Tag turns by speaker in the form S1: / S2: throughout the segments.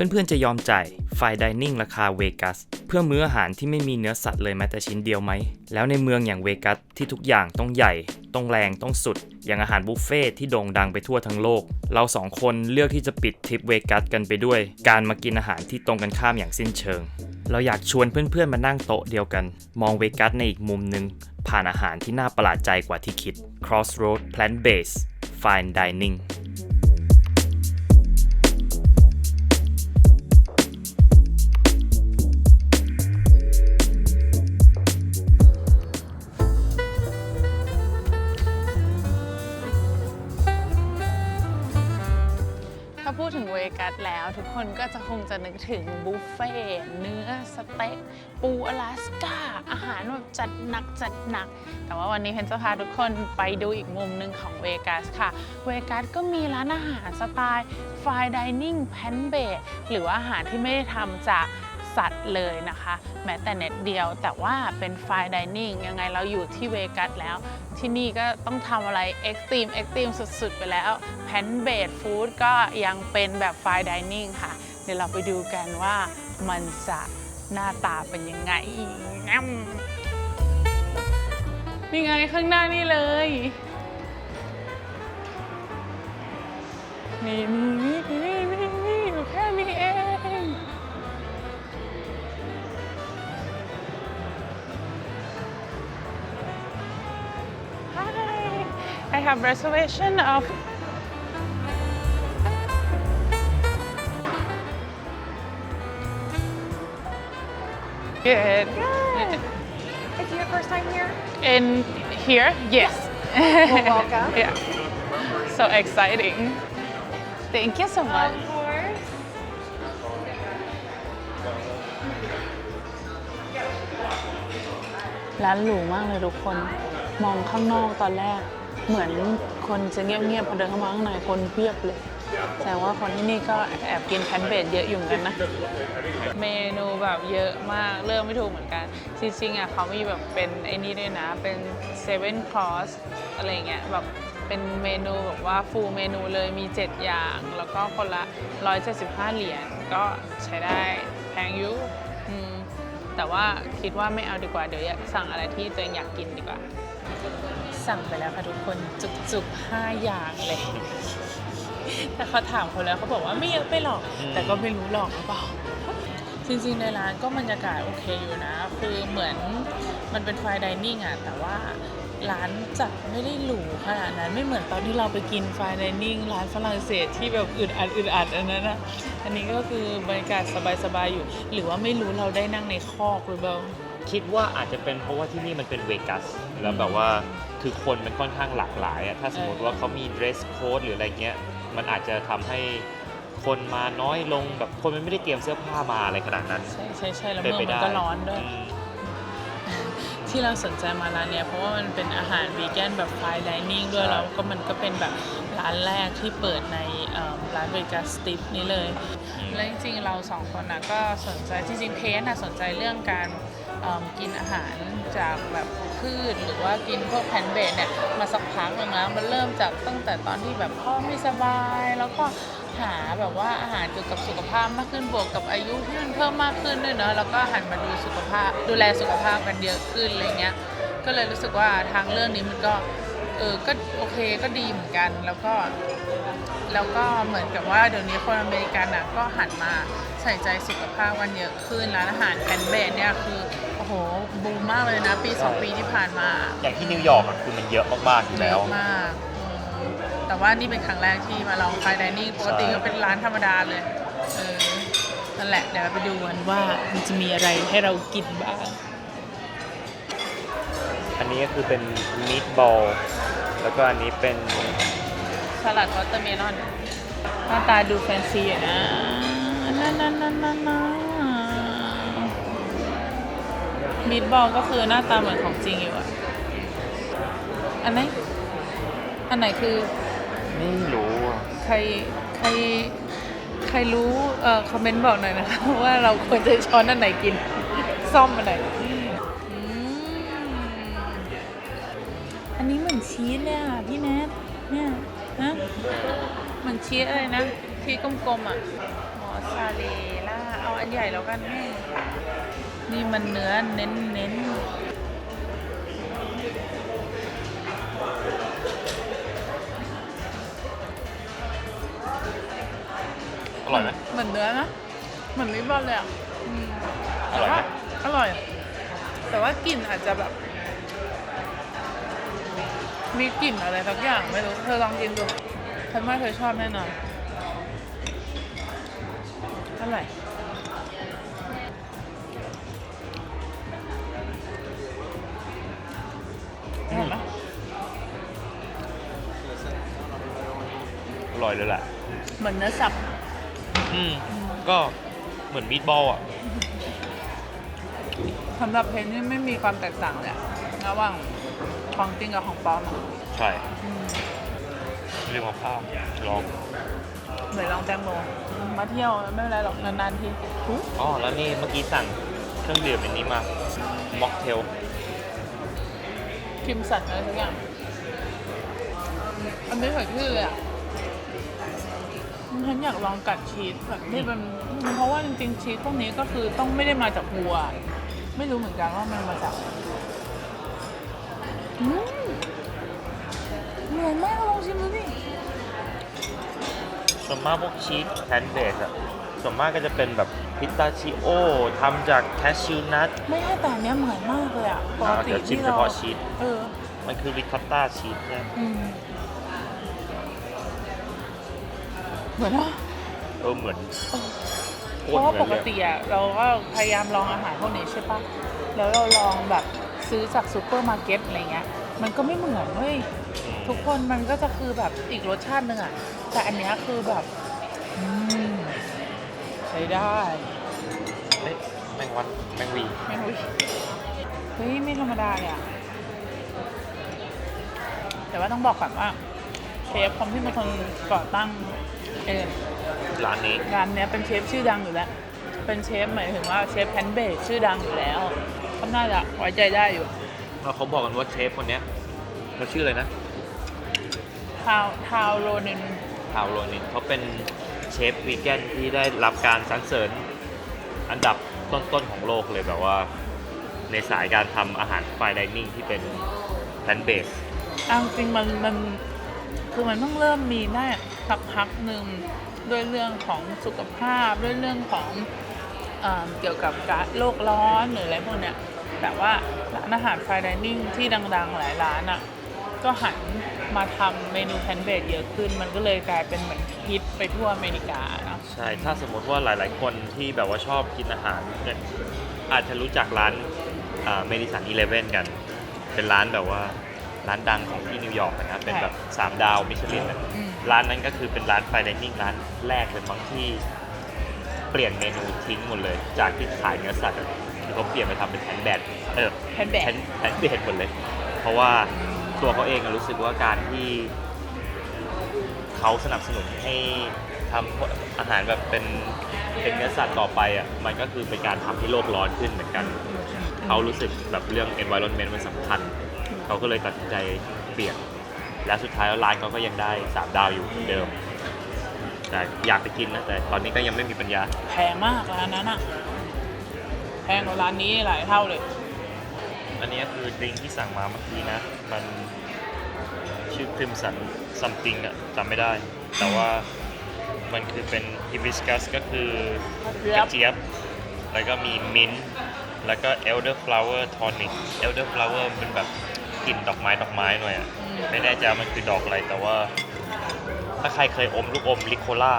S1: เพื่อนๆจะยอมจ่ายไฟดิเนิ่งราคาเวกัสเพื่อมื้ออาหารที่ไม่มีเนื้อสัตว์เลยแม้แต่ชิ้นเดียวไหม แล้วในเมืองอย่างเวกัสที่ทุกอย่างต้องใหญ่ ต้องแรงต้องสุด อย่างอาหารบุฟเฟ่ที่โด่งดังไปทั่วทั้งโลก เราสองคนเลือกที่จะปิดทริปเวกัสกันไปด้วย การมากินอาหารที่ตรงกันข้ามอย่างสิ้นเชิง เราอยากชวนเพื่อนๆมานั่งโต๊ะเดียวกัน มองเวกัสในอีกมุมหนึ่งผ่านอาหารที่น่าประหลาดใจกว่าที่คิด Crossroad Plant Based Fine Dining
S2: ถึงบุฟเฟ่ต์เนื้อสเต็กปูอลาสก้า อาหารแบบจัดหนักจัดหนัก แต่ว่าวันนี้เพนจะพาทุกคนไปดูอีกมุมหนึ่งของเวกัสค่ะ เวกัสก็มีร้านอาหารสไตล์ฟ i ดิเนิ่งแพนเบดหรือว่าอาหารที่ไม่ได้ทำจากสัตว์เลยนะคะ แม้แต่เน็ตเดียวแต่ว่าเป็นไฟดิเนิ่งยังไงเราอยู่ที่เวกัสแล้ว ที่นี่ก็ต้องทำอะไรเอ็กซ์ตรีมเอ็กซ์ตรีมสุดๆ ไปแล้วแพนเบดฟู้ดก็ยังเป็นแบบไฟดิเนิ่งค่ะ ดี๋ยวเราไปดูกันว่ามันจะหน้าตาเป็นยังไงนี่ไงข้างหน้านี่เลย นี่นี่นี่นี่นี่อยู่แค่นี้เอง Hi, I have reservation of Good.
S3: Is it your first time here?
S2: In here? Yes.
S3: Well, welcome.
S2: yeah. So exciting. Thank you so much.
S3: Of course.
S2: ร้านหรูมากเลยทุกคน มองข้างนอกตอนแรก เหมือนคนจะเงียบๆพอเดินเข้ามาข้างในคนเพียบเลย แสดงว่าคนที่นี่ก็แอบกินแพนเบดเยอะอยู่เหมือนกันนะ เมนูแบบเยอะมากเริ่มไม่ถูกเหมือนกัน จริงๆอะเขามีแบบเป็นไอ้นี่ด้วยนะ เป็น seven course อะไรเงี้ยแบบเป็นเมนูแบบว่าฟูลเมนูเลยมี 7 อย่าง แล้วก็คนละ 175 เหรียญก็ใช้ได้แพงอยุอืมแต่ว่าคิดว่าไม่เอาดีกว่าเดี๋ยวสั่งอะไรที่ตัวเองอยากกินดีกว่า สั่งไปแล้วค่ะทุกคนจุกๆ 5 อย่างเลย แต่เขาถามเขาแล้วเขาบอกว่าไม่เยอะไปหรอก แต่ก็ไม่รู้หรอกหรือเปล่าจริงๆในร้านก็บรรยากาศโอเคอยู่นะ คือเหมือนมันเป็นไฟดิเนิ่งอะแต่ว่าร้านจัดไม่ได้หรูขนาดนั้นไม่เหมือนตอนที่เราไปกินไฟดิเนิ่งร้านฝรั่งเศสที่แบบอึดอัดอึดอัดอันนั้นนะอันนี้ก็คือบรรยากาศสบายๆอยู่ หรือว่าไม่รู้เราได้นั่งในคอกหรือเปล่า
S1: คิดว่าอาจจะเป็นเพราะว่าที่นี่มันเป็นเวกัสแล้วแบบว่าคือคนมันค่อนข้างหลากหลายอะถ้าสมมติว่าเขามี dress code หรืออะไรเงี้ย มันอาจจะทำให้คนมาน้อยลงแบบคนมันไม่ได้เตรียมเสื้อผ้ามาอะไรขนาดนั้น
S2: ใช่ใช่ใช่แล้ว
S1: เป็น
S2: เมือง
S1: ไป
S2: มัน
S1: ได้
S2: ก็ร้อนด้วย
S1: อืม
S2: ที่เราสนใจมาร้านเนี้ยเพราะว่ามันเป็นอาหารวีแกนแบบไฟดิเนิ่งด้วย
S1: ใช่
S2: แล้วก็มันก็เป็นแบบร้านแรกที่เปิดในเอิ่มร้านเวกัสสติปนี้เลยแล้วจริงๆเราสองคนนะก็สนใจจริงๆเพนนะสนใจเรื่องการเอิ่มกินอาหาร จากแบบพืชหรือว่ากินพวกแพนเบดเนี่ยมาสักพักหนึ่งแล้วมันเริ่มจากตั้งแต่ตอนที่แบบพ่อไม่สบายแล้วก็หาแบบว่าอาหารเกี่ยวกับสุขภาพมากขึ้นบวกกับอายุที่มันเพิ่มมากขึ้นด้วยเนอะแล้วก็หันมาดูสุขภาพ ดูแลสุขภาพกันเยอะขึ้นอะไรเงี้ยก็เลยรู้สึกว่าทางเรื่องนี้มันก็เออก็โอเคก็ดีเหมือนกันแล้วก็แล้วก็เหมือนกับว่าเดี๋ยวนี้คนอเมริกันอะก็หันมาใส่ใจสุขภาพกันเยอะขึ้นร้านอาหารแพนเบดเนี่ยคือ หบูมมากเลยนะ ปีสองปีที่ผ่านมา
S1: อย่างที่นิวยอร์กอะคือมันเยอะมากๆอยู่
S2: เย
S1: แล้ว
S2: อะมากอืมแต่ว่านี่เป็นครั้งแรกที่มาลองไฟดิเนิ่งปกติก็เป็นร้านธรรมดาเลยเออนั่นแหละเดี๋ยวเราไปดูกันว่ามันจะมีอะไรให้เรากินบ้าง
S1: อันนี้ก็คือเป็นมีดบอลแล้วก็อันนี้เป็น
S2: สลัดวอเตอร์เมลอนหน้าตาดูแฟนซีอยู่นะนั่นนั่นนั่นนั่น มีดบอลก็คือหน้าตาเหมือนของจริงอยู่อะอันไหน อันไหนคือ
S1: ไม่รู้อะ
S2: ใครใครใครรู้เอ่อคอมเมนต์บอกหน่อยนะคะ ว่าเราควรจะช้อนอันไหนกิน ซ่อมอันไหนอืมอันนี้เหมือนชีสเลยอะพี่แนทเนี่ยฮะเหมือนชีสอะไรนะที่กลมๆอะอ๋ออสซาเรล่าเอาอันใหญ่แล้วกันแม่ นี่มันเนื้อเน้นเน้น
S4: อร่อยไหม
S2: เหมือนเนื้อนะ เหมือนมิตบอลเลยอะอืม
S4: อร่อยไหม
S2: แต่ว่าอร่อย แต่ว่ากลิ่นอาจจะแบบ มีกลิ่นอะไรสักอย่างไม่รู้ เธอลองกินดูฉันว่าเธอชอบแน่นอนอร่อย ร่อย
S4: เลยแหละ
S2: เหมือนเนื้อสับ
S4: อืม ก็เหมือนมีดบอลอะ
S2: สำหรับเพนนี่ไม่มีความแตกต่างเลยอะระหว่างของจริงกับของปลอมอะ
S4: ใช่
S2: อืม
S4: เรื่องของข้าวลอง
S2: เหมือนลองแตงโมมาเที่ยวไม่เป็นไรหรอกนานๆทีอุ๊ย
S4: อ๋อ แล้วนี่เมื่อกี้สั่งเครื่องดื่มอันนี้มา ม็อกเทล
S2: คิมสันอะไรสักอย่าง อันนี้สดชื่นเลยอะ ฉันอยากลองกัดชีสแบบที่เป็นเพราะว่าจริงๆชีสพวกนี้ก็คือต้องไม่ได้มาจากวัว ไม่รู้เหมือนกันว่ามันมาจากอืมเหมือนมากลองชิมดูดิ
S4: ส่วนมากพวกชีสแคนเบสอะส่วนมากก็จะเป็นแบบพิสตาชิโอทำจากแคชชิวนัท
S2: ไม่ใช่แต่อันเนี้ยเหมือนมากเลยอะปก
S4: อ่า
S2: ติ
S4: เดี๋ยวชิม
S2: ที่
S4: เฉ
S2: เรา
S4: พาะชีส
S2: เออ
S4: มันคือริคอตต้าชีสใช่ไหม
S2: อืม เหมือนว่า
S4: เออเหมือน
S2: เพ
S4: โคตร
S2: ราะว่า
S4: เหมื
S2: ป
S4: อน
S2: ก
S4: เลย
S2: ติอะเราก็พยายามลองอาหารพวกนี้ใช่ปะแล้วเราลองแบบซื้อจากซูเปอร์มาร์เก็ตอะไรเงี้ย มันก็ไม่เหมือนเว้ย ทุกคนมันก็จะคือแบบอีกรสชาติหนึ่งอะแต่อันเนี้ยคือแบบอืมใช้ได้
S4: เฮ้ยแมงวันแมงวี
S2: ไม่รู้เฮ้ยไม่ธรรมดาเลยอะแต่ว่าต้องบอกก่อนว่าเชฟคนที่เป็นคนก่อตั้ง เอง
S4: ร้านนี้
S2: ร้านเนี้ยเป็นเชฟชื่อดังอยู่แล้ว เป็นเชฟหมายถึงว่าเชฟแพนเบสชื่อดังอยู่แล้วเขาน่าจะไว้ใจได้อยู่
S4: แล้วเขาบอกกันว่าเชฟคนเนี้ยเขาชื่ออะไรนะ
S2: ทาวทาวโรนิน
S4: ทาวโรนินเขาเป็นเชฟวีแกนที่ได้รับการสรรเสริญอันดับต้นๆของโลกเลยแบบว่า ในสายการทำอาหารไฟดิเนิ่งที่เป็นแพนเบส
S2: เอาจริงๆมันมันคือมันเพิ่งเริ่มมีได้ สักพักหนึ่งด้วยเรื่องของสุขภาพด้วยเรื่องของเออเกี่ยวกับการโลกร้อนหรืออะไรพวกเนี้ยแต่ว่าร้านอาหารไฟดิเนิ่งที่ดังๆหลายร้านอะก็หันมาทำเมนูแพนเบสเยอะขึ้น มันก็เลยกลายเป็นเหมือนฮิตไปทั่วอเมริกาเนอะ
S4: ใช่ถ้าสมมติว่าหลายๆคนที่แบบว่าชอบกินอาหารเนี่ยอาจจะรู้จักร้านเมดิสันอีเลฟเว่นกัน เป็นร้านแบบว่าร้านดังของที่นิวยอร์กนะครับ เป็นแบบ 3 ดาวมิชลินอะ
S2: อืม
S4: ร้านนั้นก็คือเป็นร้านไฟดิเนิ่งร้านแรกเลยมั้งที่เปลี่ยนเมนูทิ้งหมดเลย จากที่ขายเนื้อสัตว์อะที่เขาเปลี่ยนไปทำเป็นแพนแบดเออ
S2: แพนเบส
S4: แพนแพนเบดหมดเลย เพราะว่าตัวเขาเองอะรู้สึกว่าการที่เขาสนับสนุนให้ทำอาหารแบบเป็นเป็นเนื้อสัตว์ต่อไปอะมันก็คือเป็นการทำให้โลกร้อนขึ้นเหมือนกัน เขารู้สึกแบบเรื่อง environment มันสำคัญ เขาก็เลยตัดสินใจเปลี่ยน และสุดท้ายแล้วร้านเขาก็ยังได้ 3 ดาวอยู่เหมือนเดิมแต่อยากไปกินนะแต่ตอนนี้ก็ยังไม่มีปัญญา
S2: แพงมากร้านนั้นอะแพงกว่าร้านนี้หลายเท่าเลย
S4: อันนี้คือดริงก์ที่สั่งมาเมื่อกี้นะ มันชื่อคริมสันซัมติงอะจำไม่ได้ แต่ว่ามันคือเป็นฮิบิสกัสก็คือกระเจี๊ยบ แล้วก็มีมิ้นท์แล้วก็เอลเดอร์ฟลาวเวอร์ทอนิกเอลเดอร์ฟลาวเวอร์เป็นแบบกลิ่นดอกไม้ดอกไม้หน่อยอะ
S2: อืม
S4: ไม่แน่ใจมันคือดอกอะไรแต่ว่า ถ้าใครเคยอมลูกอมลิโคล่า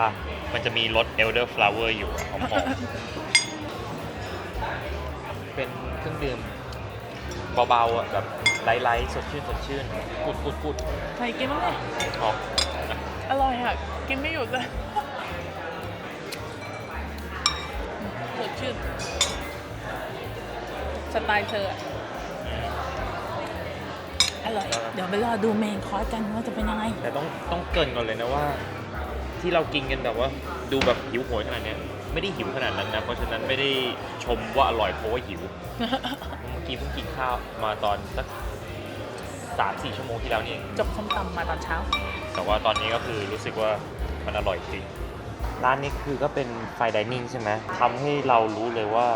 S4: มันจะมีรสเอลเดอร์ฟลาเวอร์อยู่อะหอมๆเป็นเครื่องดื่มเบาๆอะแบบไลท์ๆสดชื่นสดชื่นพูดพูดพูด
S2: ใครกินบ้างเนี่ย
S4: ออก
S2: อร่อยอะ กินไม่หยุดเลยสดชื่นสไตล์เธออะ อร่อย เดี๋ยวไปรอดูเมนคอร์สกันว่าจะเป็นยังไง
S4: แต่ต้องต้องเกรินก่อนเลยนะว่า ที่เรากินกันแบบว่าดูแบบหิวโหยขนาดเนี้ยไม่ได้หิวขนาดนั้นนะ เพราะฉะนั้นไม่ได้ชมว่าอร่อยเพราะว่าหิว เมื่อกี้เพิ่งกินข้าวมาตอนสักสามสี่ชั่วโมงที่แล้วนี่เอง
S2: จบส้มตำมาตอนเช้า
S4: แต่ว่าตอนนี้ก็คือรู้สึกว่ามันอร่อยจริง ร้านนี้คือก็เป็นไฟดิเนิ่งใช่ไหมทำให้เรารู้เลยว่า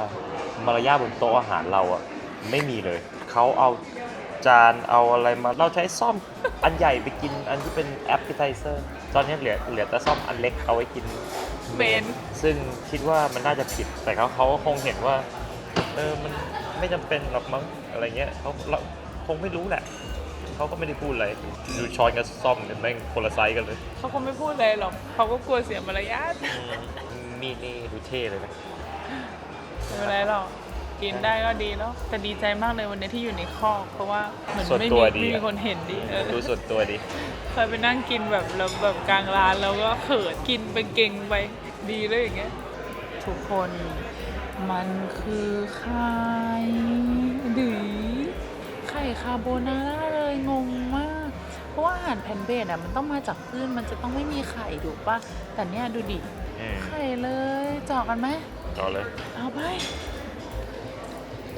S4: มารยาทบนโต๊ะอาหารเราอะไม่มีเลย เขาเอา จานเอาอะไรมาเราใช้ซ่อมอันใหญ่ไปกินอันที่เป็นแอปเปิลไทเซอร์ตอนนี้เหลือเหลือแต่ซ่อมอันเล็กเอาไว้กิน
S2: เมน
S4: ซึ่งคิดว่ามันน่าจะผิดแต่เขาเขาก็คงเห็นว่าเออมันไม่จำเป็นหรอกมั้งอะไรเงี้ยเขาเราคงไม่รู้แหละเขาก็ไม่ได้พูดอะไรดูช้อนกับซ่อมเนี่ยแม่งคนละไซส์กันเลย
S2: เขาคงไม่พูดอะไรหรอกเขาก็กลัวเสียมารยาท
S4: มีดนี่ดูเท่เลยนะ
S2: ไม่เป็นไรหรอก กินได้ก็ดีแล้วแต่ดีใจมากเลยวันนี้ที่อยู่ในคอกเพราะว่าเหมือน
S4: ส่วน
S2: ไม่
S4: ตั
S2: มี
S4: วดี
S2: ไม่มี
S4: อะ
S2: คนเห็นดิเออ
S4: ดูส่วนตัวดี
S2: เคยไปนั่งกินแบบแล้วแบบกลางร้านแล้วก็เขินกินไปเก่งไปดีเลยอย่างเงี้ยทุกคนมันคือไข่ดือไข่คาโบนาร่าเลยงงมาก เพราะว่าอาหารแพนเบดอะมันต้องมาจากพืชมันจะต้องไม่มีไข่ถูกปะแต่เนี้ยดูดิ
S4: อืม
S2: ไข่เลยเจาะกันไหม
S4: ต่อเลย
S2: เอาไปเฮ้ย ส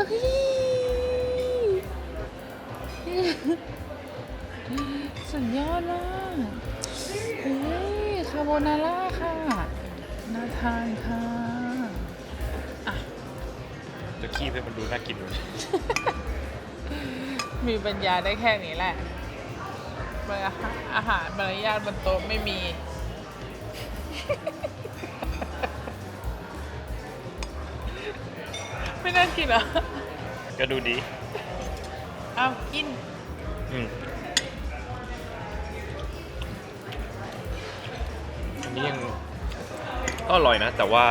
S2: ุดยอดมากเฮ้ยคาโบนาร่าค่ะ น่าทานค่ะ
S4: จะขี้ให้มันดูน่ากินเลย
S2: มีปัญญาได้แค่นี้แหละเบอร์อาหารมารยาทบนโต๊ะไม่มี ไม่น่ากินเหรอ
S4: ก็ดูดี
S2: เอากิน
S4: อืมอันนี้ยังก็อร่อยนะ แต่ว่า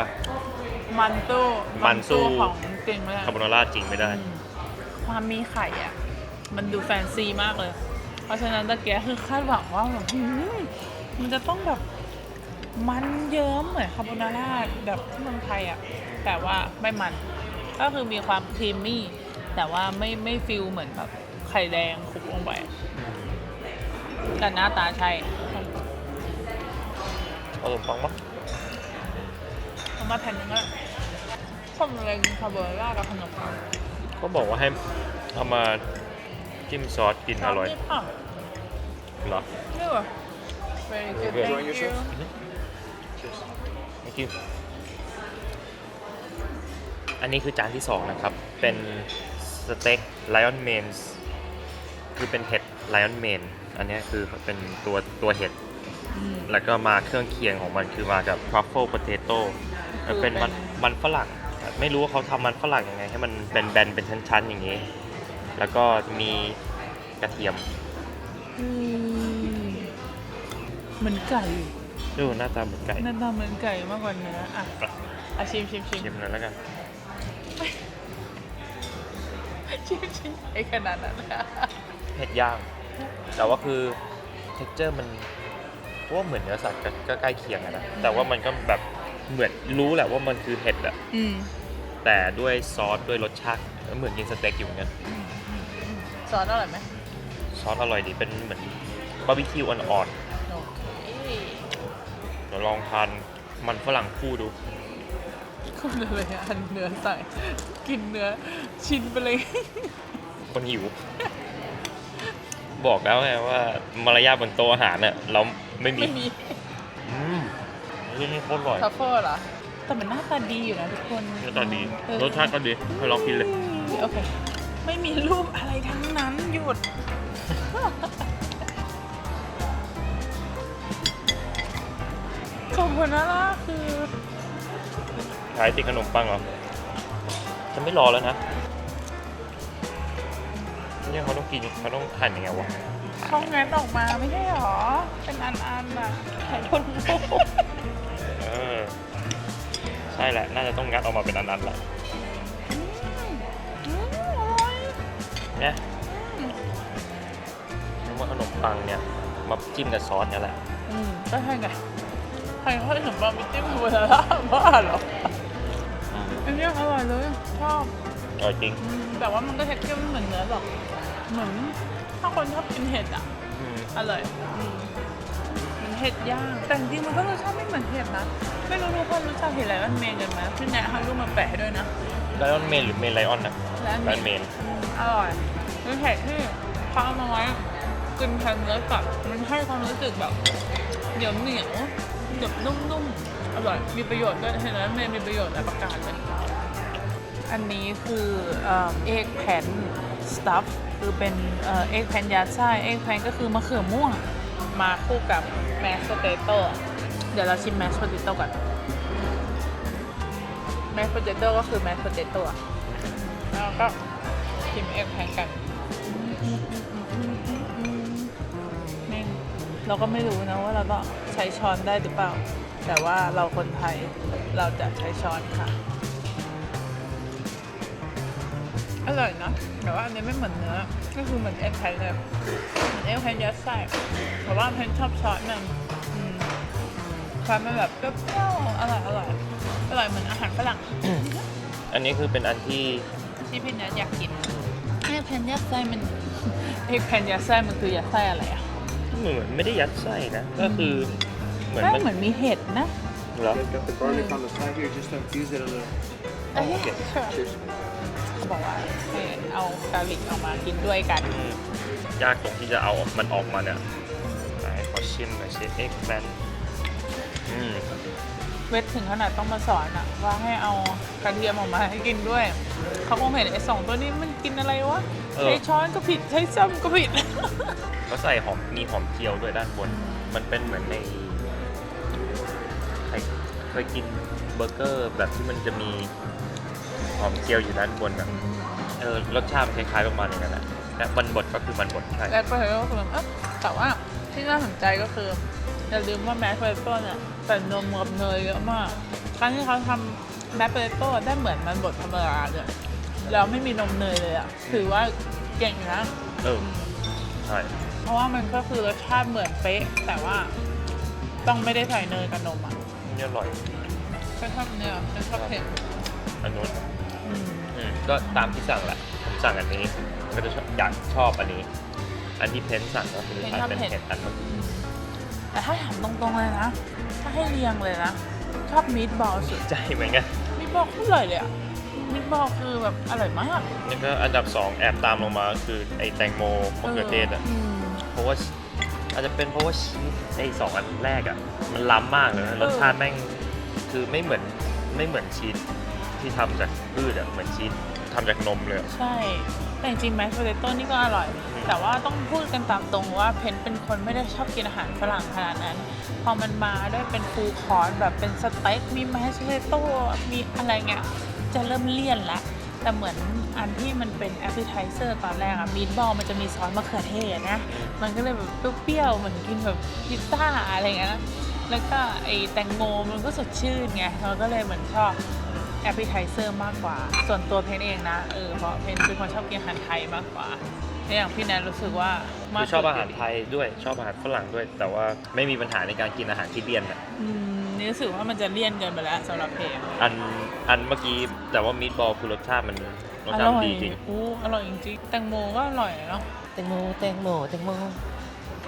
S2: มันตู้
S4: มันสู้
S2: ของจริงไม่ได้
S4: คาโบนาร่าจริงไม่ได้
S2: อืมความมีไข่อะ มันดูแฟนซีมากเลย เพราะฉะนั้นตะเกียคือคาดหวังว่าแบบหืมมันจะต้องแบบ มันเยิ้มเหมือนคาโบนาร่าแบบที่เมืองไทยอะ แต่ว่าไม่มัน ก็คือมีความครีมมี่ แต่ว่าไม่ไม่ฟิลเหมือนแบบไข่แดงคลุกลงไปแต่หน้าตาใช่
S4: เอาขนมปังมั้ง
S2: เอามาแผ่นหนึงก็ได้ชอบอะไรกินคาโบนาร่ากับขนมปัง
S4: เขาบอกว่าให้เอามาจิ้มซอสกินอร่อย
S2: นี่ค่ะ
S4: เหรอ
S2: นี่เหรอ very good
S4: Okay.
S2: thank you
S4: thank you อันนี้คือจานที่สองนะครับ เป็นสเต็กไลออนเมนคือเป็นเห็ดไลออนเมนอันเนี้ยคือเป็นตัวตัวเห็ด
S2: อืม
S4: แล้วก็มาเครื่องเคียงของมันคือมากับ truffle potato มันเป็นมันมันฝรั่ง ไม่รู้ว่าเขาทำมันฝรั่งยังไง ให้มันเป็นแบนๆเป็นชั้นๆอย่างนี้ แล้วก็มีกระเทียม
S2: อืมเหมือนไก่
S4: ดูหน้าตาเหมือนไก่
S2: หน้าตาเหมือนไก่มากกว่าเนื้ออะอะชิมชิมชิม
S4: ชิมเลยแล้วกัน
S2: ชิมชิมไอ้ขนาดนั้นอะ
S4: เห็ดย่าง แต่ว่าคือ texture มันเพราะว่าเหมือนเนื้อสัตว์ก็ก็ใกล้เคียงอะนะ แต่ว่ามันก็แบบเหมือนรู้แหละว่ามันคือเห็ดอะ
S2: อืม
S4: แต่ด้วยซอสด้วยรสชาติเหมือนกินสเต็กอยู่เหมือนกัน
S2: ซอสอร่อยไหม
S4: ซอสอร่อยดีเป็นเหมือนบาร์บีคิวอ่อน
S2: โอเค
S4: ๆเดี๋ยวลองทานมันฝรั่งคู่ดู
S2: คนเลยอันเนื้อใส่กินเนื้อ ชิ้นไปเลย
S4: คนหิว บอกแล้วไงว่ามารยาทบนโต๊ะอาหารเนี่ยเราไม่มี
S2: ไม่มี
S4: อืมนี่นี่โคตรอร่อย
S2: ทัฟเฟิลเหรอ แต่มันหน้าตาดีอยู่นะทุกคน
S4: หน้าตาดี
S2: เออ
S4: รสชาติก็ดีไปลองกินเลย
S2: โอเค ไม่มีรูปอะไรทั้งนั้นหยุด ขอบคุณนะล่ะคือ
S4: ขายติดขนมปังเหรอจะไม่รอแล้วนะ เนี่ยเขาต้องกินเขาต้องหั่นยังไงวะ
S2: เขางัดออกมาไม่ใช่หรอ เป็นอันๆอะไข่ทนโลก
S4: เออใช่แหละ น่าจะต้องงัดออกมาเป็นอันๆแหละ
S2: อืมอร่อย
S4: เนี่ยนึกว่าขนมปังเนี่ยมาจิ้มกับซอสเนี่ยแหละ
S2: อืมก็ใช่ไงใครเขาถึงบาร์บีคิวโบราณบ้าเหรออันเนี้ยอร่อยเลยชอบ
S4: อร่อยจริง
S2: อืมแต่ว่ามันก็เท็กเจอร์ไม่เหมือนเนื้อหรอก เหมือนถ้าคนชอบกินเห็ดอะ
S4: อืม
S2: อร่อยอืมเหมือนเห็ดย่าง แต่จริงๆมันก็รสชาติไม่เหมือนเห็ดนะ ไม่รู้ทุกคนรู้จักเห็ดอะไรมันเมนกันไหมพี่แนะให้รูปมาแปะให้ด้วยนะ
S4: ไลออนเมนหรือเมนไลออนนะ
S2: และ
S4: ไลออนเมน
S2: อืมอร่อยเป็นเห็ดที่เขาเอามาไว้กินแทนเนื้อสัตว์มันให้ความรู้สึกแบบเหนียวเหนียวๆแบบนุ่มๆอร่อยมีประโยชน์ด้วยเห็นไหมเมย์มีประโยชน์หลายประการเลย อันนี้คือเอ็กแพนสตัฟ คือเป็นเอ็กแพนยัดไส้เอ็กแพนก็คือมะเขือม่วง มาคู่กับแมสโ p เตโต้เดี๋ยวเราชิมแมสโ p เตโต้ก่อนแมสโ p เตโต้ก็คือแมสโ p เตโต้แล้วก็ชิมเอ็กแพนกันแม่งเราก็ไม่รู้นะว่าเราต้องใช้ช้อนได้หรือเปล่า แต่ว่าเราคนไทยเราจะใช้ช้อนค่ะ อร่อยนะแต่ว่าอันนี้ไม่เหมือนเนื้อ ก็คือเหมือนเอ็กแพนเลยเหมือนเอ็กแพนยัดไส้แต่ว่าเพนชอบซอสมันอืมความมันแบบเปรี้ยวๆอร่อยอร่อยอร่อยเหมือนอาหารฝรั่ง
S4: อันนี้คือเป็นอันที่
S2: ที่พี่นัทอยากกินเอ็กแพนยัดไส้มันเอ็กแพนยัดไส้มันคือยัดไส้อะไรอะ
S4: เหมือนไม่ได้ยัดไส้นะ ก็คือเหมือน
S2: ไส้
S4: มัน
S2: เหมือนมีเห็ดนะ
S4: เหรอ
S5: Got the garlic on the side here, just to infuse it a little.
S2: เอ้ยเขา บอกว่าให้เอากาลิกออกมากินด้วยกัน
S4: อืมยากตรงที่จะเอามันออกมาเนี่ยไหนขอชิมหน่อยสิเอ็กแมนอืม
S2: เวทถึงขนาดต้องมาสอนอะว่าให้เอากระเทียมออกมาให้กินด้วย เขาคงเห็นไอ้สองตัวนี้มันกินอะไรวะ
S4: เออ
S2: ใช้ช้อนก็ผิดใช้ซ้ำก็ผิด
S4: ก็ใส่หอมมีหอมเจียวด้วยด้านบน มันเป็นเหมือนในใครเคยกินเบอร์เกอร์แบบที่มันจะมี หอมเจียวอยู่ด้านบนอะเออรสชาติมันคล้ายๆประมาณอย่างนั้นแหละและมันบดก็คือมันบดใช่
S2: แอดเปิลก็คือแบบเอ๊ะแต่ว่าที่น่าสนใจก็คืออย่าลืมว่าแมสเปโต้เนี่ยใส่นมกับเนยเยอะมากครั้งที่เขาทำแมสเปโต้ได้เหมือนมันบดธรรมดาเลยแล้วไม่มีนมเนยเลยอะถือว่าเก่งนะ
S4: เออ ใช่
S2: เพราะว่ามันก็คือรสชาติเหมือนเป๊ะ แต่ว่าต้องไม่ได้ใส่เนยกับนมอะ
S4: นี่อร่อย
S2: ฉันชอบเนี่ยฉันชอบเผ็ด
S4: อันนู้น
S2: อืม
S4: อืมก็ตามที่สั่งแหละผมสั่งอันนี้ก็จะชอบอยากชอบอันนี้ อันที่เพ้นสั่งก็คืออันเป็นเห็ดอันเมื่อกี้
S2: แต่ถ้าถามตรงๆเลยนะ ถ้าให้เรียงเลยนะ ชอบมีดบอลสุด
S4: ใจเหมือนกัน
S2: มีดบอลอร่อยเลยอะมีดบอลคือแบบอร่อยมาก
S4: นี่ก็อันดับสองแอบตามลงมาก็คือไอ้แตงโมมะเขือเทศอะ
S2: ม
S4: เพราะว่าอาจจะเป็นเพราะว่าชีสไอ้สองอันแรกอะ มันล้ำมากเลยนะรสชาติแม่งคือไม่เหมือนไม่เหมือนชีส ที่ทำจากพืชอะเหมือนชีสทำจากนมเลยอะ
S2: ใช่ แต่จริงๆแมสโพเตโต้นี่ก็อร่อย แต่ว่าต้องพูดกันตามตรงว่าเพนเป็นคนไม่ได้ชอบกินอาหารฝรั่งขนาดนั้น พอมันมาด้วยเป็นฟูลคอร์สแบบเป็นสเต็กมีแมสโพเตโต้มีอะไรเงี้ยจะเริ่มเลี่ยนละ แต่เหมือนอันที่มันเป็นแอปเปิลไทเซอร์ตอนแรกอะมีดบอลมันจะมีซอสมะเขือเทศนะ มันก็เลยแบบเปรี้ยวๆเหมือนกินแบบพิซซ่าอะไรเงี้ยนะแล้วก็ไอแตงโมมันก็สดชื่นไงเราก็เลยเหมือนชอบ แอปเปิลไทเซอร์มากกว่า ส่วนตัวเพนเองนะเออเพราะเพนเป็นคนชอบกินอาหารไทยมากกว่าในอย่างพี่แนนรู้สึกว่ามา
S4: คื
S2: ก
S4: อชอบอาหารไทยด้วยชอบอาหารฝรั่งด้วย แต่ว่าไม่มีปัญหาในการกินอาหารที่เลี่ยนอะ
S2: อืมนี่รู้สึกว่ามันจะเลี่ยนเกินไปแล้วสำหรับเพน
S4: อันอันเมื่อกี้แต่ว่ามีดบอลคือรสชาติมันรส
S2: อ
S4: ชา
S2: ร่
S4: ติ
S2: อย
S4: ดีจริง
S2: อู้อร่อยจริงๆแตงโมก็อร่อยเนาะ
S3: แตงโมแตงโมแตงโม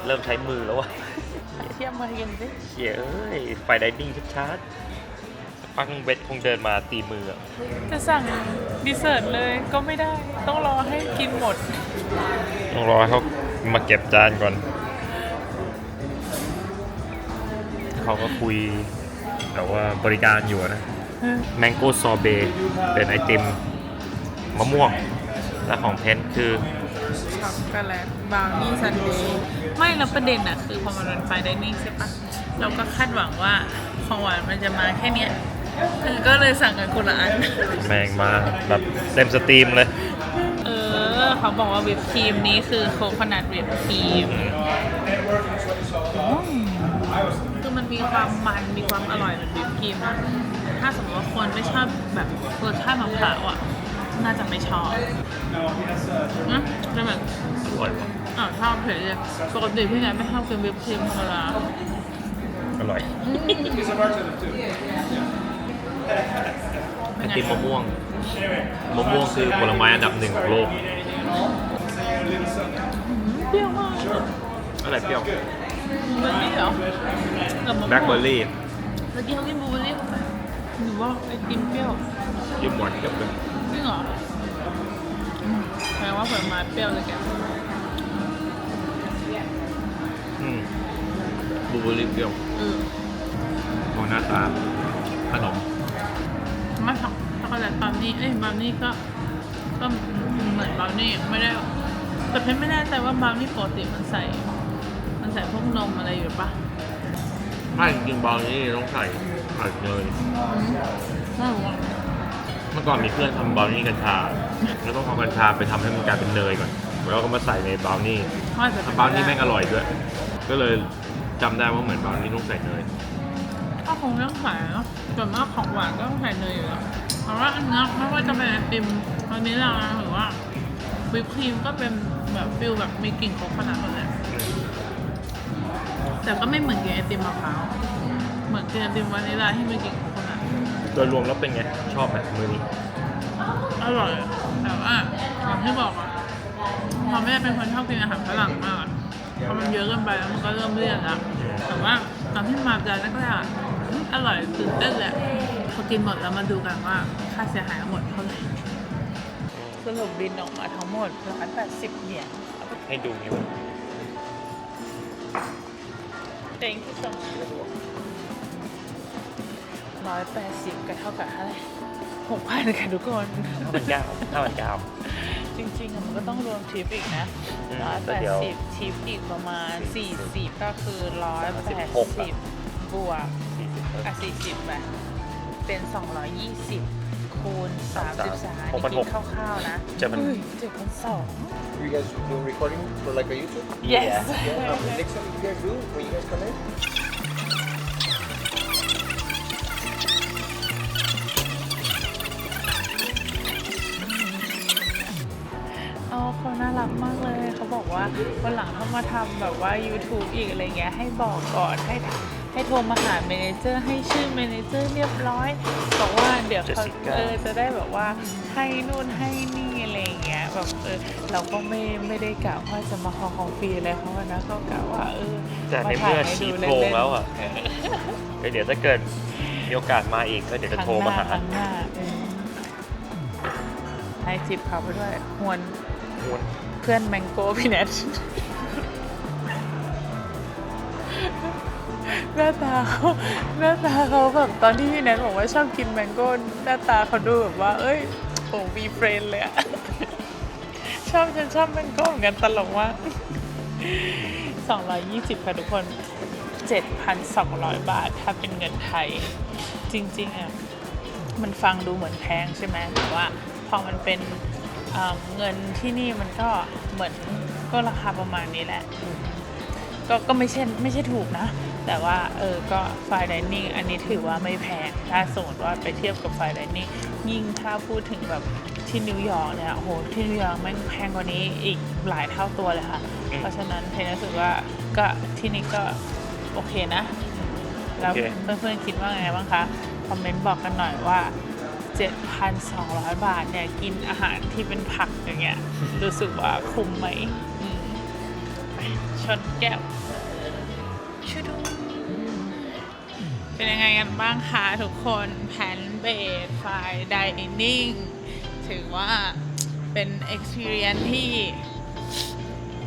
S4: เริ่มใช้มือแล้วว่ะ
S2: เทียบมากินสิ
S4: เชี่ยเอ้ยไฟไดนิ่งชัด ๆปังเวทคงเดินมาตีมืออะ
S2: จะสั่งดีเซอร์ตเลยก็ไม่ได้ ต้องรอให้กินหมด
S4: ต้องรอให้เขามาเก็บจานก่อน เขาก็คุยแต่ว่าบริการอยู่นะแมงโก้ซอเบเป็นไอติมมะม่วง และของเพนคือ
S2: ช็อกโกแลตบราวนี่ซันเดย์ไม่แล้วประเด็นอะคือพอมันเป็นไฟไดนิ่งใช่ปะเราก็คาดหวังว่าของหวานมันจะมาแค่เนี้ยเออ ก็เลยสั่งกันคนละอัน
S4: แมงมาแบบเต็มสตรีมเลย
S2: เออ เขาบอกว่าวิปครีมนี้คือโคคอนัทวิปครีมคือมันมีความมันมีความอร่อยเหมือนวิปครีมนะถ้าสมมติว่าคนไม่ชอบแบบรสชาติมะพร้าวอะ น่าจะไม่ชอบนะแต่แบบ
S4: อร่อยว่ะ
S2: อ่าวชอบเผ็ดเลยปกติพี่แนนไม่ชอบกินวิปครีมธรรมดา
S4: อร่อย ไอ
S2: เป็นไง
S4: ติมมะม่วงมะม่วงคือผลไม้อันดับหนึ่งของโลก
S2: เปรี้ยวมาก
S4: อะไรเปรี้ยว
S2: บลูเบอร์รี่เหรอกับมะม่วง
S4: แบล็คเบอร์รี่
S2: เมื่อกี้เขากินบลูเบอร์รี่เข้าไปหนูว่าไอติมเปรี้ยว
S4: ยิ้มหวานเกับเลย
S2: จริงเหรออืมแปลว่าผลไม้เปรี้ยวเลยแก
S4: อืมบลูเบอร์รี่เปรี้ยว
S2: เออ
S4: มองหน้าตาขนม
S2: ไม่ บราวนี่เอ้ยบราวนี่ก็ก็เหมือนบราวนี่ไม่ได้แต่เพชรไม่แน่ใจว่าบราวนี่ปกติมันใส่ มันใส่พวกนมอะไรอยู่ปะ
S4: ไม่จริงๆบราวนี่ต้องใส่ไข่เนย
S2: ไม่รู้อะ
S4: เมื่อก่อนมีเพื่อนทำบราวนี่กัญชา แล้วต้องเอากัญชาไปทำให้มันกลายเป็นเนยก่อน แล้วก็มาใส่ในบราวนี่
S2: ไม่แต่
S4: บราวนี่แม่งอร่อยด้วย ก็เลยจำได้ว่าเหมือนบราวนี่ต้องใส่เนย
S2: ก็คงต้องใส่เนาะส่วนมากของหวานก็ต้องใส่เนยอยู่แล้ว เพราะว่าอันนี้ไม่ว่าจะเป็นไอติมวานิลลาหรือว่าวิปครีมก็เป็นแบบฟิลแบบมีกลิ่นโคโคนัทหมดเลยแต่ก็ไม่เหมือนกินไอติมมะพร้าวเหมือนกินไอติมวานิลลาที่มีกลิ่นโคโคนัท
S4: โดยรวมแล้วเป็นไง ชอบไหมมือนี้
S2: อร่อยแต่ว่าอย่างที่บอกอะพอแม่เป็นคนชอบกินอาหารฝรั่งมากอะพอมันเยอะเกินไปแล้วมันก็เริ่มเลี่ยนแล้วแต่ว่าตอนที่มาจานแรกๆอะอืมอร่อยตื่นเต้นแหละพ อกินหมดแล้วมาดูกันว่าค่าเสียหายทั้งหมดเท่าไหร่สรุปบินออกมาทั้งหมดร้อยแปดสิบเหรียญ
S4: ให้ดูนิ้ว
S2: Thank you so much ร้อยแปดสิบก็เท่ากับเท่าไหร่หกพันค่ะทุกคน
S4: ถ้ามันเก้าถ้ามันเก้า
S2: จริงๆอะมันก็ต้องรวมทิปอีกนะ
S4: อืม
S2: ร้อย
S4: แต่
S2: แปด
S4: เดี๋ยว
S2: สิบทิปอีกประมาณสี่สิบก็คือร้อยแปด
S4: 36
S2: สิ
S4: อะ
S2: บวก
S4: สี่สิบ
S2: อะสี่สิบไป เป็นสองร้อยยี่สิบคูณสามสิบสาม
S4: หกพันห
S2: คิ
S4: ก
S2: ดคร่าวๆนะ
S4: จะมัน
S2: เจ็ดพันสอง
S5: You guys doing recording for like a YouTube?
S2: yes
S5: Yeah. Um, next time you guys do, when you guys come in,
S2: อ๋อเขาน่ารักมากเลย เขาบอกว่าวันหลังถ้ามาทำแบบว่า YouTube อีกอะไรเงี้ยให้บอกก่อนให้ ให้โทรมาหาเมเนเจอร์ให้ชื่อเมเนเจอร์เรียบร้อยบอกว่าเดี๋ยวเขา
S4: Jessica
S2: เออจะได้แบบว่าให้นู่นให้นี่อะไรเงี้ยแบบเออเราก็ไม่ไม่ได้กะว่าจะมาขอของฟรีอะไรเขาอะนะก็กะว่าเออ
S4: แต่ใน
S2: มาถ่า
S4: เมื่
S2: ย
S4: อ
S2: ให้
S4: ชี้
S2: ดู
S4: โครง
S2: เล่นๆ
S4: แล้วอะเดี๋ยวถ้าเกิดมีโอกาสมาอีกก็เดี๋ยวจะโทรมาหา
S2: ครั้งหน้าอืมให้จิบเขาไปด้วยหวนเพื่อนแมงโก้พี่แนท หน้าตาเขาหน้าตาเขาแบบตอนที่พี่แนทบอกว่าชอบกินแมงโก้หน้าตาเขาดูแบบว่า เอ้ยโอ้มีเฟรนเลยอะชอบฉันชอบแมงโก้เหมือนกันตลกว่าก220ค่ะทุกคน 7,200 บาท ถ้าเป็นเงินไทย จริงๆอะมันฟังดูเหมือนแพงใช่ไหมแต่ว่าพอมันเป็นเเงินที่นี่มันก็เหมือนก็ราคาประมาณนี้แหละ ก็ก็ไม่ใช่ไม่ใช่ถูกนะ แต่ว่าเออก็ไฟดิเนิ่งอันนี้ถือว่าไม่แพง ถ้าสมมติว่าไปเทียบกับไฟดิเนิ่งยิ่งถ้าพูดถึงแบบที่นิวยอร์กเนี่ยโอ้โหที่นิวยอร์กแม่งแพงกว่านี้อีกหลายเท่าตัวเลยค่ะ เพราะฉะนั้นเทนรู้สึกว่าก็ที่นี่ก็โอเคนะ แล้ว
S4: โอเค
S2: เพื่อนๆคิดว่าไงบ้างคะ คอมเมนต์บอกกันหน่อยว่า 7,200 บาทเนี่ย กินอาหารที่เป็นผักอย่างเงี้ย รู้สึกว่าคุ้มไหมอืมไปชนแก้วชุดู เป็นยังไงกันบ้างคะทุกคนแพนเบดไฟดิเนิ่งถือว่าเป็น experience ที่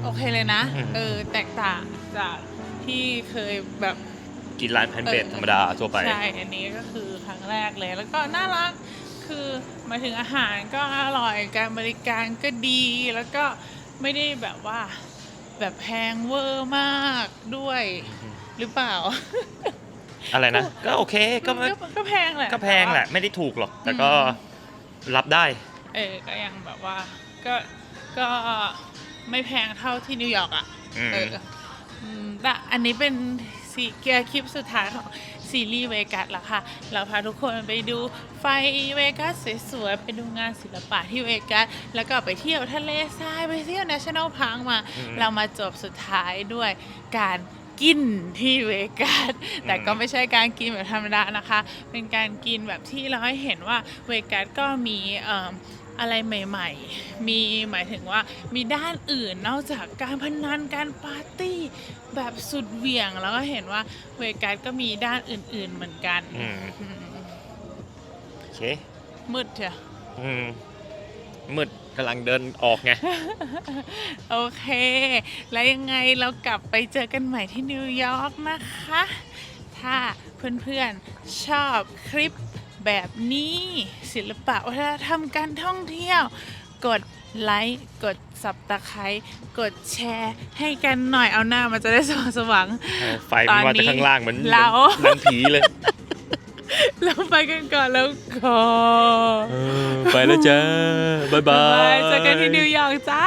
S2: โอเคเลยนะ
S4: อืม
S2: เออ แตกต่างจากที่เคยแบบ
S4: กินร้านแพนเบดธรรมดาทั่วไป
S2: ใช่ อันนี้ก็คือครั้งแรกเลย แล้วก็น่ารัก คือหมายถึงอาหารก็อร่อย การบริการก็ดี แล้วก็ไม่ได้แบบว่าแบบแพงเวอร์มากด้วยหรือเปล่า
S4: อะไรนะ ก็โอเคก็ไม่
S2: ก็ก็แพงแหละ
S4: ก็แพงแหละ ไม่ได้ถูกหรอก แต่ก็
S2: อื
S4: รับได้
S2: เออก็ยังแบบว่าก็ก็ไม่แพงเท่าที่นิวยอร์กอะ
S4: อืม
S2: เอออืมแต่อันนี้เป็นสีเกียร์คลิปสุดท้ายของซีรีส์เวกัสแล้วค่ะ เราพาทุกคนไปดูไฟเวกัสสวยๆ ไปดูงานศิลปะที่เวกัส แล้วก็ไปเที่ยวทะเลทราย ไปเที่ยว National Park มา
S4: อืม
S2: เรามาจบสุดท้ายด้วยการ กินที่เวกัสแต่ก็ไม่ใช่การกินแบบธรรมดานะคะ เป็นการกินแบบที่เราให้เห็นว่าเวกัสก็มีเอิ่มอะไรใหม่ๆ มีหมายถึงว่ามีด้านอื่นนอกจากการพนันการปาร์ตี้แบบสุดเหวี่ยง แล้วก็เห็นว่าเวกัสก็มีด้านอื่น ๆเหมือนกัน
S4: อืม
S2: อืม
S4: โอเค
S2: มืดเชียว
S4: อืมมืด กำลังเดินออกไง
S2: โอเค แล้วยังไงเรากลับไปเจอกันใหม่ที่นิวยอร์กนะคะถถ้าเพื่อนๆชอบคลิปแบบนี้ศิลปะวัฒนธรรมการท่องเที่ยว กดไลค์กดสับตะไคร้กดแชร์ให้กันหน่อยเอาหน้ามันจะได้สว่างสว่าง
S1: ไฟมันมาจากข้างล่างเหมือน
S2: เรา
S1: หนังผีเลย
S2: เราไปกันก่อนแล้วก็
S1: ไปแล้วจ้า บ๊ายบา
S2: บาย
S1: ย
S2: เจอกันที่นิวยอร์กจ้า